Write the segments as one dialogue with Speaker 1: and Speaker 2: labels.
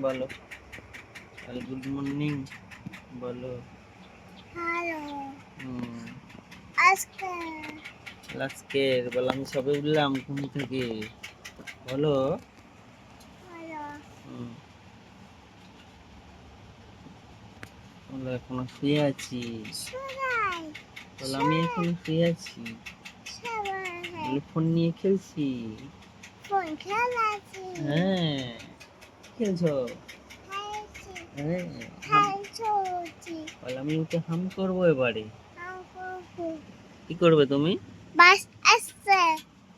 Speaker 1: বলো। Good morning বলো।
Speaker 2: Hello.
Speaker 1: হুম।
Speaker 2: আজকে?
Speaker 1: আজকের বলো আমি সবে উঠলাম ঘুম থেকে। বলো।
Speaker 2: হ্যালো।
Speaker 1: হুম। বলো এখনও শুয়ে আছি।
Speaker 2: সবাই?
Speaker 1: বলো আমি এখনও শুয়ে আছি। ফোন নিয়ে খেলছি।
Speaker 2: ফোন খেলাছি
Speaker 1: হ্যাঁ। খেলছো আমি ওকে হাম করব এবারে। কি করবে তুমি?
Speaker 2: বাস আসছে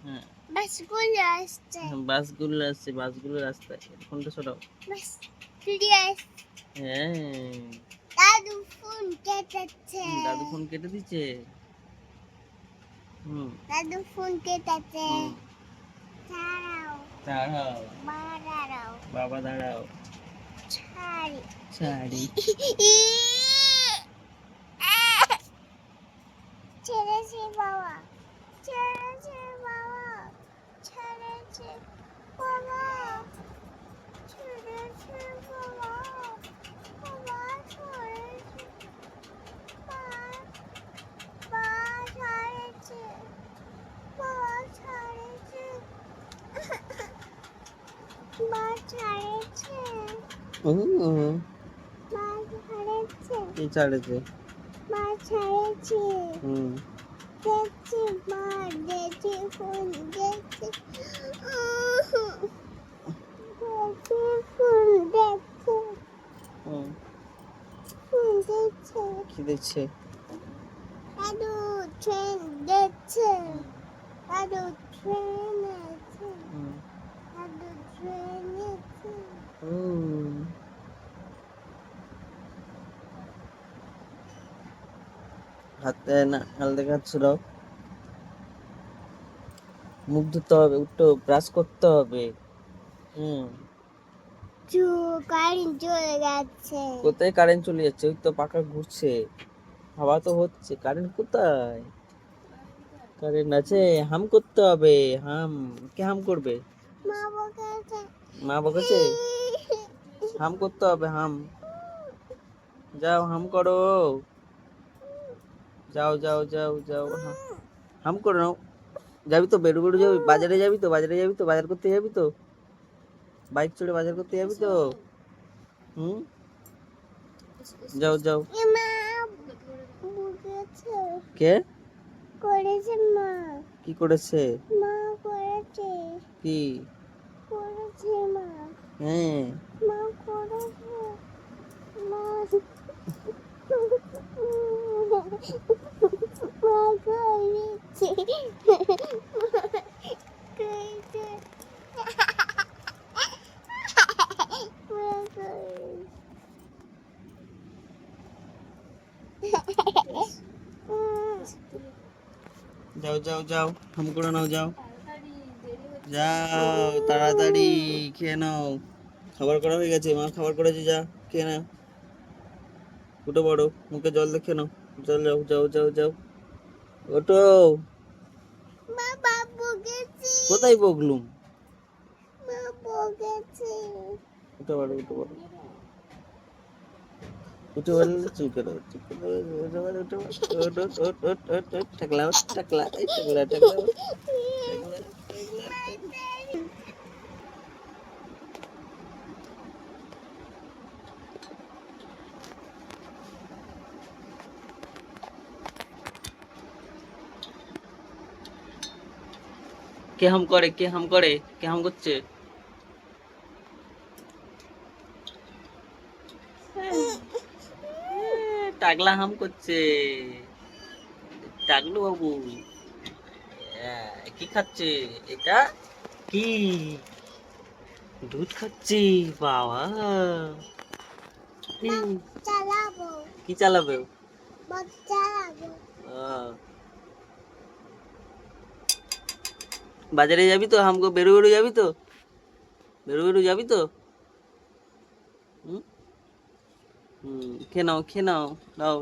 Speaker 1: হ্যাঁ।
Speaker 2: বাসগুলো আসছে
Speaker 1: বাসগুলো আসছে বাসগুলো রাস্তায়। ফোনটা সরাও।
Speaker 2: বাস
Speaker 1: হ্যাঁ।
Speaker 2: দাদু ফোন কেটেছে
Speaker 1: দাদু ফোন কেটে দিচ্ছে। হুম।
Speaker 2: দাদু ফোন কেটেছে।
Speaker 1: হুম,
Speaker 2: ছাড়াও
Speaker 1: দাঁড়াও
Speaker 2: মারাও
Speaker 1: বাবা দাঁড়াও
Speaker 2: ছাড়ি
Speaker 1: শাড়ি
Speaker 2: ছেড়েছে বাবা ছেড়েছে বাবা ছেড়েছে বাবা ছেড়েছে বাবা বাবা ছেড়েছে মা মা ছাড়েছে বাবা ছাড়েছে মা ছাড়েছে
Speaker 1: হুম,
Speaker 2: মা ছাড়েছে
Speaker 1: কি ছাড়েছে
Speaker 2: মা ছাড়েছে
Speaker 1: হুম
Speaker 2: দেখছি মা দেখছি ফোন দেখছি দেখছি ফোন দেখছি
Speaker 1: হুম
Speaker 2: ফোন দেখছে
Speaker 1: কি দেখছে
Speaker 2: দাদু ট্রেন দেখছে দাদু ট্রেন আছে
Speaker 1: হুম
Speaker 2: দাদু ট্রেন আছে
Speaker 1: হুম। হাতে না হাল দেখে হাত ছুড়াও মুখ ধুতে হবে উঠো ব্রাশ করতে হবে। হুম।
Speaker 2: কারেন্ট চলে যাচ্ছে।
Speaker 1: কোথায় কারেন্ট চলে যাচ্ছে? ওই তো পাখা ঘুরছে। হাওয়া তো হচ্ছে। কারেন্ট কোথায়? কারেন্ট আছে। হাম করতে হবে। হাম। কে হাম করবে?
Speaker 2: মা বকেছে।
Speaker 1: মা বকেছে? হাম করতে হবে হাম। যাও হাম করো। যাও যাও যাও যাও হা- হাম করে নাও। যাবি তো বেরু যাবি? বাজারে যাবি তো বাজারে যাবি তো বাজার করতে যাবি তো? বাইক চড়ে বাজার করতে যাবি তো? হুম? যাও যাও। কে?
Speaker 2: করেছে মা।
Speaker 1: কি করেছে?
Speaker 2: মা করেছে।
Speaker 1: কি?
Speaker 2: করেছে মা।
Speaker 1: হ্যাঁ।
Speaker 2: মা করেছে মা মা করেছে করেছে মা করেছে
Speaker 1: যাও যাও যাও হাম করে নাও যাও যাও তাড়াতাড়ি খেয়ে নাও খাবার করা হয়ে গেছে মা খাবার করেছে যা খেয়ে নাও উঠে পড়ো মুখে জল দেখে নাও জল যাও যাও যাও যাও
Speaker 2: গেছে
Speaker 1: কোথায় বগলুম উঠে পারো উঠে পড়ো উঠে পড়লে চুপ করে চুপ করে উঠে পড়ো উঠে ওঠ টাকলা টাকলা টাকলা, টাকলা। কে হাম করে কে হাম করে কে হাম করছে? টাকলা হাম করছে। টাকলু বাবু। কি খাচ্ছে? এটা কি? দুধ খাচ্ছি বাবা। হুম,
Speaker 2: চালাবো।
Speaker 1: কি চালাবে?
Speaker 2: চালাবো।
Speaker 1: বাজারে যাবি তো? হামকো বেরো বেরো যাবি তো? বেরো বেরু যাবি তো? হুম, খেয়ে নাও খেয়ে নাও নাও।